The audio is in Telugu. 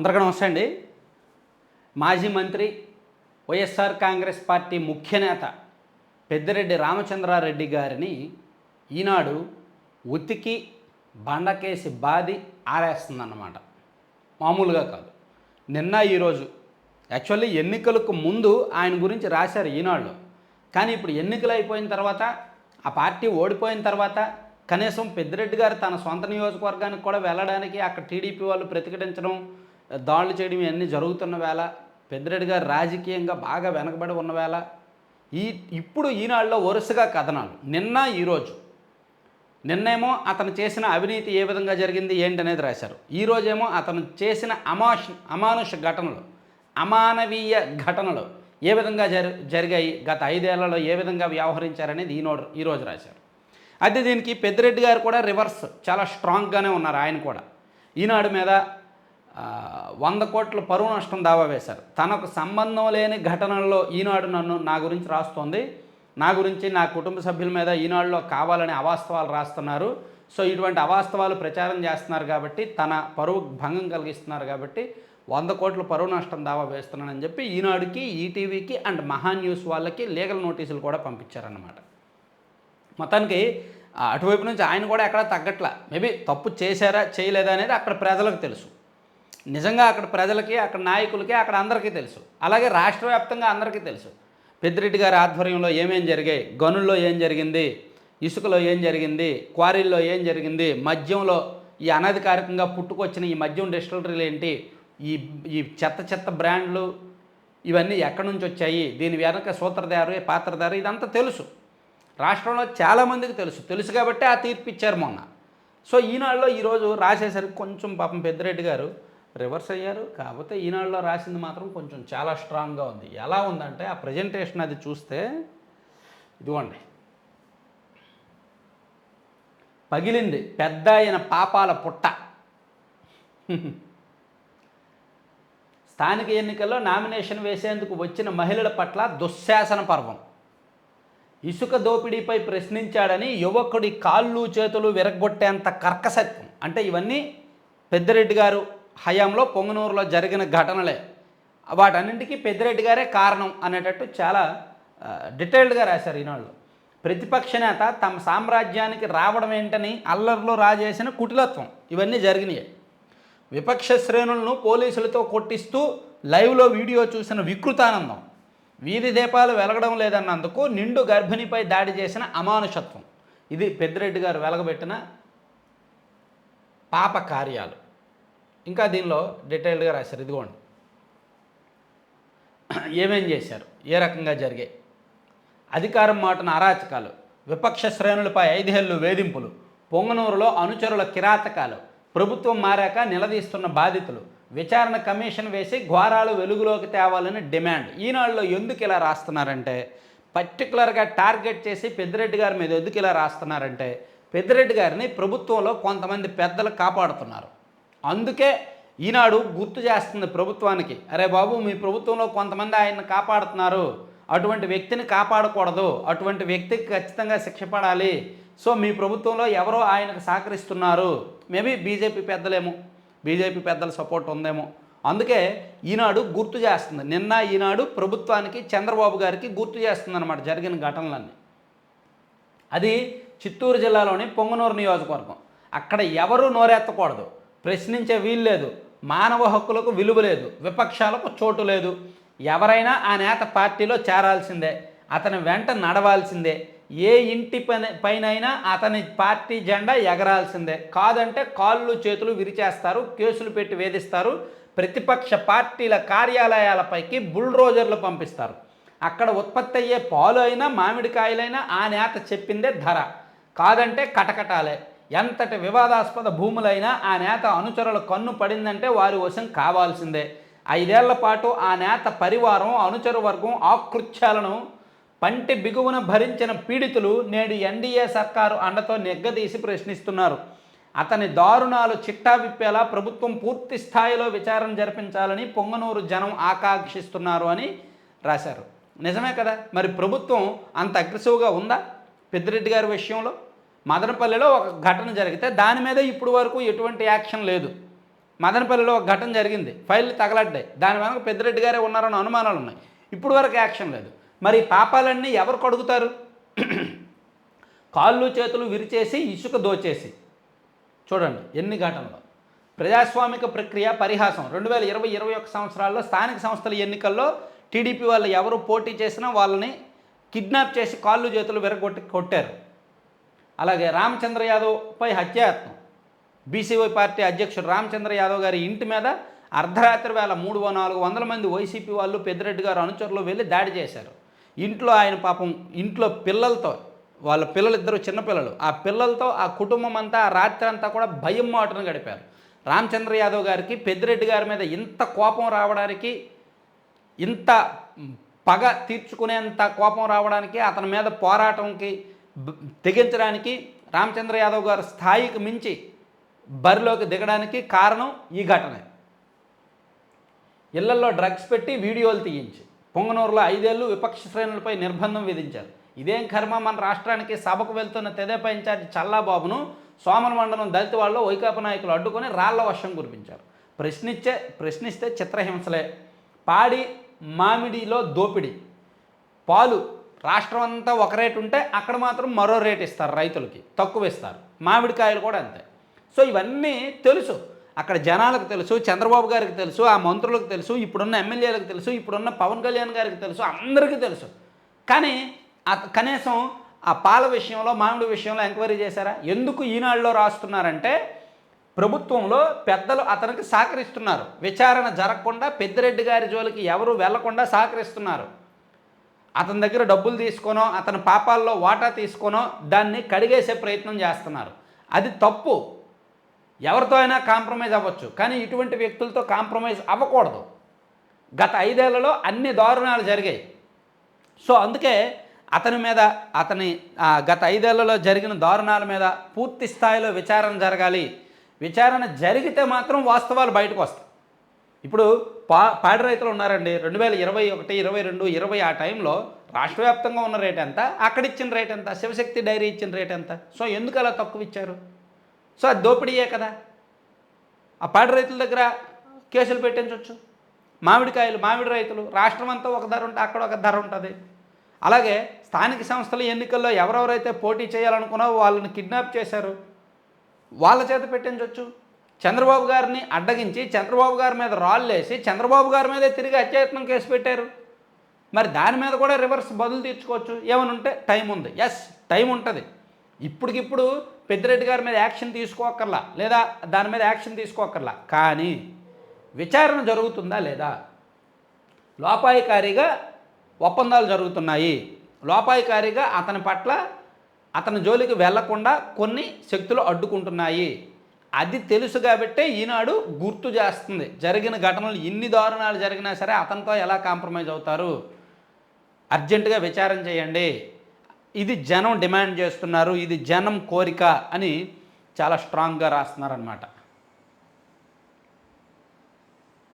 అందరికీ నమస్తే అండి. మాజీ మంత్రి వైఎస్ఆర్ కాంగ్రెస్ పార్టీ ముఖ్య నేత పెద్దిరెడ్డి రామచంద్రారెడ్డి గారిని ఈనాడు ఉతికి బండకేసి బాది ఆరేస్తుందన్నమాట. మామూలుగా కాదు. నిన్న ఈరోజు. యాక్చువల్లీ ఎన్నికలకు ముందు ఆయన గురించి రాశారు ఈనాడులో. కానీ ఇప్పుడు ఎన్నికలు అయిపోయిన తర్వాత ఆ పార్టీ ఓడిపోయిన తర్వాత కనీసం పెద్దిరెడ్డి గారు తన సొంత నియోజకవర్గానికి కూడా వెళ్ళడానికి అక్కడ టీడీపీ వాళ్ళు ప్రతిఘటించడం దాడులు చేయడం ఇవన్నీ జరుగుతున్న వేళ పెద్దిరెడ్డి గారు రాజకీయంగా బాగా వెనకబడి ఉన్న వేళ ఈ ఇప్పుడు ఈనాడులో వరుసగా కథనాలు. నిన్న ఈరోజు. నిన్నేమో అతను చేసిన అవినీతి ఏ విధంగా జరిగింది ఏంటనేది రాశారు. ఈరోజేమో అతను చేసిన అమాష అమానుష ఘటనలు అమానవీయ ఘటనలు ఏ విధంగా జరి జరిగాయి గత ఐదేళ్ళలో ఏ విధంగా వ్యవహరించారనేది ఈనోడు ఈరోజు రాశారు. అయితే దీనికి పెద్దిరెడ్డి గారు కూడా రివర్స్ చాలా స్ట్రాంగ్గానే ఉన్నారు ఆయన కూడా. ఈనాడు మీద వంద కోట్ల పరువు నష్టం దావా వేశారు. తనకు సంబంధం లేని ఘటనల్లో ఈనాడు నన్ను నా గురించి రాస్తోంది. నా గురించి నా కుటుంబ సభ్యుల మీద ఈనాడులో కావాలని అవాస్తవాలు రాస్తున్నారు. సో ఇటువంటి అవాస్తవాలు ప్రచారం చేస్తున్నారు కాబట్టి తన పరువు భంగం కలిగిస్తున్నారు కాబట్టి వంద కోట్ల పరువు నష్టం దావా వేస్తున్నానని చెప్పి ఈనాడుకి ఈటీవీకి అండ్ మహా న్యూస్ వాళ్ళకి లీగల్ నోటీసులు కూడా పంపించారన్నమాట. మొత్తానికి అటువైపు నుంచి ఆయన కూడా ఎక్కడ తగ్గట్లా. మేబీ తప్పు చేశారా చేయలేదా అనేది అక్కడ ప్రజలకు తెలుసు. నిజంగా అక్కడ ప్రజలకి అక్కడ నాయకులకి అక్కడ అందరికీ తెలుసు. అలాగే రాష్ట్ర వ్యాప్తంగా అందరికీ తెలుసు. పెద్దిరెడ్డి గారి ఆధ్వర్యంలో ఏమేం జరిగాయి? గనుల్లో ఏం జరిగింది? ఇసుకలో ఏం జరిగింది? క్వారీల్లో ఏం జరిగింది? మద్యంలో ఈ అనధికారికంగా పుట్టుకొచ్చిన ఈ మద్యం డిస్టిలరీలు ఏంటి? ఈ ఈ చెత్త చెత్త బ్రాండ్లు ఇవన్నీ ఎక్కడి నుంచి వచ్చాయి? దీని వెనక సూత్రధారు పాత్రధారు ఇదంతా తెలుసు. రాష్ట్రంలో చాలామందికి తెలుసు. తెలుసు కాబట్టి ఆ తీర్పు ఇచ్చారు మొన్న. సో ఈనాడులో ఈరోజు రాసేసరికి కొంచెం పాపం పెద్దిరెడ్డి గారు రివర్స్ అయ్యారు. కాకపోతే ఈనాడులో రాసింది మాత్రం కొంచెం చాలా స్ట్రాంగ్గా ఉంది. ఎలా ఉందంటే ఆ ప్రజెంటేషన్ అది చూస్తే ఇదిగోండి. పగిలింది. పెద్ద అయిన పాపాల పుట్ట. స్థానిక ఎన్నికల్లో నామినేషన్ వేసేందుకు వచ్చిన మహిళల పట్ల దుశ్శాసన పర్వం. ఇసుక దోపిడీపై ప్రశ్నించాడని యువకుడి కాళ్ళు చేతులు విరగొట్టేంత కర్కసత్వం అంటే ఇవన్నీ పెద్దిరెడ్డి గారు హయాంలో పొంగనూరులో జరిగిన ఘటనలే. వాటన్నింటికీ పెద్దిరెడ్డి గారే కారణం అనేటట్టు చాలా డీటెయిల్డ్గా రాశారు ఈనాళ్ళు. ప్రతిపక్ష నేత తమ సామ్రాజ్యానికి రావడం ఏంటని అల్లర్లో రాజేసిన కుటిలత్వం ఇవన్నీ జరిగినాయి. విపక్ష శ్రేణులను పోలీసులతో కొట్టిస్తూ లైవ్లో వీడియో చూసిన వికృతానందం. వీధి దీపాలు వెలగడం లేదన్నందుకు నిండు గర్భిణిపై దాడి చేసిన అమానుషత్వం. ఇది పెద్దిరెడ్డి గారు వెలగబెట్టిన పాప కార్యాలు. ఇంకా దీనిలో డీటెయిల్డ్గా రాశారు. ఇదిగోండి. ఏమేం చేశారు? ఏ రకంగా జరిగాయి? అధికారం మాటన అరాచకాలు విపక్ష శ్రేణులపై ఐదేళ్ళు వేధింపులు పొంగనూరులో అనుచరుల కిరాతకాలు ప్రభుత్వం మారాక నిలదీస్తున్న బాధితులు విచారణ కమిషన్ వేసి ఘోరాలు వెలుగులోకి తేవాలని డిమాండ్. ఈనాడులో ఎందుకు ఇలా రాస్తున్నారంటే పర్టికులర్గా టార్గెట్ చేసి పెద్దిరెడ్డి గారి మీద ఎందుకు ఇలా రాస్తున్నారంటే పెద్దిరెడ్డి గారిని ప్రభుత్వంలో కొంతమంది పెద్దలు కాపాడుతున్నారు. అందుకే ఈనాడు గుర్తు చేస్తుంది ప్రభుత్వానికి అరే బాబు మీ ప్రభుత్వంలో కొంతమంది ఆయన్ని కాపాడుతున్నారు. అటువంటి వ్యక్తిని కాపాడకూడదు. అటువంటి వ్యక్తికి ఖచ్చితంగా శిక్ష పడాలి. సో మీ ప్రభుత్వంలో ఎవరో ఆయనకు సహకరిస్తున్నారు. మేబీ బీజేపీ పెద్దలేమో. బీజేపీ పెద్దల సపోర్ట్ ఉందేమో. అందుకే ఈనాడు గుర్తు చేస్తుంది. నిన్న ఈనాడు ప్రభుత్వానికి చంద్రబాబు గారికి గుర్తు చేస్తుంది అనమాట జరిగిన ఘటనలన్నీ. అది చిత్తూరు జిల్లాలోని పొంగనూరు నియోజకవర్గం. అక్కడ ఎవరూ నోరెత్తకూడదు. ప్రశ్నించే వీలు లేదు. మానవ హక్కులకు విలువ లేదు. విపక్షాలకు చోటు లేదు. ఎవరైనా ఆ నేత పార్టీలో చేరాల్సిందే. అతని వెంట నడవాల్సిందే. ఏ ఇంటి పైన పైనైనా అతని పార్టీ జెండా ఎగరాల్సిందే. కాదంటే కాళ్ళు చేతులు విరిచేస్తారు కేసులు పెట్టి వేధిస్తారు. ప్రతిపక్ష పార్టీల కార్యాలయాలపైకి బుల్డోజర్లు పంపిస్తారు. అక్కడ ఉత్పత్తి అయ్యే పాలు అయినా మామిడికాయలైనా ఆ నేత చెప్పిందే ధర. కాదంటే కటకటాలే. ఎంతటి వివాదాస్పద భూములైనా ఆ నేత అనుచరుల కన్ను పడిందంటే వారి వశం కావాల్సిందే. ఐదేళ్ళ పాటు ఆ నేత పరివారం అనుచర వర్గం ఆకృత్యాలను పంటి బిగువున భరించిన పీడితులు నేడు ఎన్డీఏ సర్కారు అండతో నెగ్గదీసి ప్రశ్నిస్తున్నారు. అతని దారుణాలు చిట్టా విప్పేలా ప్రభుత్వం పూర్తి స్థాయిలో విచారణ జరిపించాలని పొంగనూరు జనం ఆకాంక్షిస్తున్నారు అని రాశారు. నిజమే కదా? మరి ప్రభుత్వం అంత అగ్రెసివ్గా ఉందా? పెద్దిరెడ్డి గారి విషయంలో? మదనపల్లిలో ఒక ఘటన జరిగితే దాని మీద ఇప్పుడు వరకు ఎటువంటి యాక్షన్ లేదు. మదనపల్లిలో ఒక ఘటన జరిగింది. ఫైల్ తగలడ్డాయి. దాని వెనక పెద్దిరెడ్డి గారే ఉన్నారని అనుమానాలు ఉన్నాయి. ఇప్పుడు వరకు యాక్షన్ లేదు. మరి పాపాలన్నీ ఎవరు కడుగుతారు? కాళ్ళు చేతులు విరిచేసి ఇసుక దోచేసి. చూడండి ఎన్ని ఘటనలు. ప్రజాస్వామిక ప్రక్రియ పరిహాసం. రెండు వేల ఇరవై ఇరవై ఒక సంవత్సరాల్లో స్థానిక సంస్థల ఎన్నికల్లో టీడీపీ వాళ్ళు ఎవరు పోటీ చేసినా వాళ్ళని కిడ్నాప్ చేసి కాళ్ళు చేతులు విరగొట్టి కొట్టారు. అలాగే రామచంద్ర యాదవ్పై హత్యాయత్నం బీసీవై పార్టీ అధ్యక్షుడు రామచంద్ర యాదవ్ గారి ఇంటి మీద అర్ధరాత్రి వేళ మూడు నాలుగు వందల మంది వైసీపీ వాళ్ళు పెద్దిరెడ్డి గారు అనుచరులు వెళ్ళి దాడి చేశారు. ఇంట్లో ఆయన పాపం ఇంట్లో పిల్లలతో వాళ్ళ పిల్లలిద్దరూ చిన్నపిల్లలు ఆ పిల్లలతో ఆ కుటుంబం అంతా ఆ రాత్రి అంతా కూడా భయం మాటను గడిపారు. రామచంద్ర యాదవ్ గారికి పెద్దిరెడ్డి గారి మీద ఇంత కోపం రావడానికి ఇంత పగ తీర్చుకునేంత కోపం రావడానికి అతని మీద పోరాటంకి తెగించడానికి రామచంద్ర యాదవ్ గారు స్థాయికి మించి బరిలోకి దిగడానికి కారణం ఈ ఘటనే. ఇళ్ళలో డ్రగ్స్ పెట్టి వీడియోలు తీయించి పొంగనూరులో ఐదేళ్ళు విపక్ష శ్రేణులపై నిర్బంధం విధించారు. ఇదేం కర్మ? మన రాష్ట్రానికి సభకు వెళ్తున్న తెదేపా ఇన్ఛార్జి చల్లాబాబును సోమల మండలం దళిత వాళ్ళు వైకాపా నాయకులు అడ్డుకొని రాళ్ళ వర్షం కురిపించారు. ప్రశ్నించే ప్రశ్నిస్తే చిత్రహింసలే. పాడి మామిడిలో దోపిడి. పాలు రాష్ట్రం అంతా ఒక రేటు ఉంటే అక్కడ మాత్రం మరో రేట్ ఇస్తారు రైతులకి తక్కువ ఇస్తారు. మామిడికాయలు కూడా అంతే. సో ఇవన్నీ తెలుసు. అక్కడ జనాలకు తెలుసు చంద్రబాబు గారికి తెలుసు ఆ మంత్రులకు తెలుసు ఇప్పుడున్న ఎమ్మెల్యేలకు తెలుసు ఇప్పుడున్న పవన్ కళ్యాణ్ గారికి తెలుసు అందరికీ తెలుసు. కానీ కనీసం ఆ పాల విషయంలో మామిడి విషయంలో ఎంక్వైరీ చేశారా? ఎందుకు ఈనాడులో రాస్తున్నారంటే ప్రభుత్వంలో పెద్దలు అతనికి సహకరిస్తున్నారు. విచారణ జరగకుండా పెద్దిరెడ్డి గారి జోలికి ఎవరు వెళ్ళకుండా సహకరిస్తున్నారు. అతని దగ్గర డబ్బులు తీసుకోనో అతని పాపాల్లో వాటా తీసుకోనో దాన్ని కడిగేసే ప్రయత్నం చేస్తున్నారు. అది తప్పు. ఎవరితో అయినా కాంప్రమైజ్ అవ్వచ్చు. కానీ ఇటువంటి వ్యక్తులతో కాంప్రమైజ్ అవ్వకూడదు. గత ఐదేళ్ళలో అన్ని దారుణాలు జరిగాయి. సో అందుకే అతని మీద అతని గత ఐదేళ్ళలో జరిగిన దారుణాల మీద పూర్తి స్థాయిలో విచారణ జరగాలి. విచారణ జరిగితే మాత్రం వాస్తవాలు బయటకు వస్తాయి. ఇప్పుడు పా పాడి రైతులు ఉన్నారండి. రెండు వేల ఇరవై ఒకటి ఇరవై రెండు ఇరవై ఆ టైంలో రాష్ట్ర వ్యాప్తంగా ఉన్న రేట్ ఎంత? అక్కడ ఇచ్చిన రేట్ ఎంత? శివశక్తి డైరీ ఇచ్చిన రేట్ ఎంత? సో ఎందుకు అలా తక్కువ ఇచ్చారు? సో అది దోపిడీయే కదా. ఆ పాడి రైతుల దగ్గర కేసులు పెట్టించవచ్చు మామిడికాయలు మామిడి రైతులు రాష్ట్రం అంతా ఒక ధర ఉంటే అక్కడ ఒక ధర ఉంటుంది. అలాగే స్థానిక సంస్థల ఎన్నికల్లో ఎవరెవరైతే పోటీ చేయాలనుకున్నారో వాళ్ళని కిడ్నాప్ చేశారు. వాళ్ళ చేత పెట్టించవచ్చు చంద్రబాబు గారిని అడ్డగించి చంద్రబాబు గారి మీద రాళ్ళేసి చంద్రబాబు గారి మీదే తిరిగి అత్యయత్నం కేసు పెట్టారు. మరి దాని మీద కూడా రివర్స్ బదులు తీర్చుకోవచ్చు. ఏమని ఉంటే టైం ఉంది. ఎస్ టైం ఉంటుంది. ఇప్పటికిప్పుడు పెద్దిరెడ్డి గారి మీద యాక్షన్ తీసుకోకర్లా లేదా దాని మీద యాక్షన్ తీసుకోకర్లా కానీ విచారణ జరుగుతుందా లేదా? లోపాయికారిగా ఒప్పందాలు జరుగుతున్నాయి. లోపాయికారిగా అతని పట్ల అతని జోలికి వెళ్ళకుండా కొన్ని శక్తులు అడ్డుకుంటున్నాయి. అది తెలుసు కాబట్టే ఈనాడు గుర్తు చేస్తుంది. జరిగిన ఘటనలు ఇన్ని దారుణాలు జరిగినా సరే అతనితో ఎలా కాంప్రమైజ్ అవుతారు? అర్జెంటుగా విచారం చేయండి. ఇది జనం డిమాండ్ చేస్తున్నారు. ఇది జనం కోరిక అని చాలా స్ట్రాంగ్గా రాస్తున్నారనమాట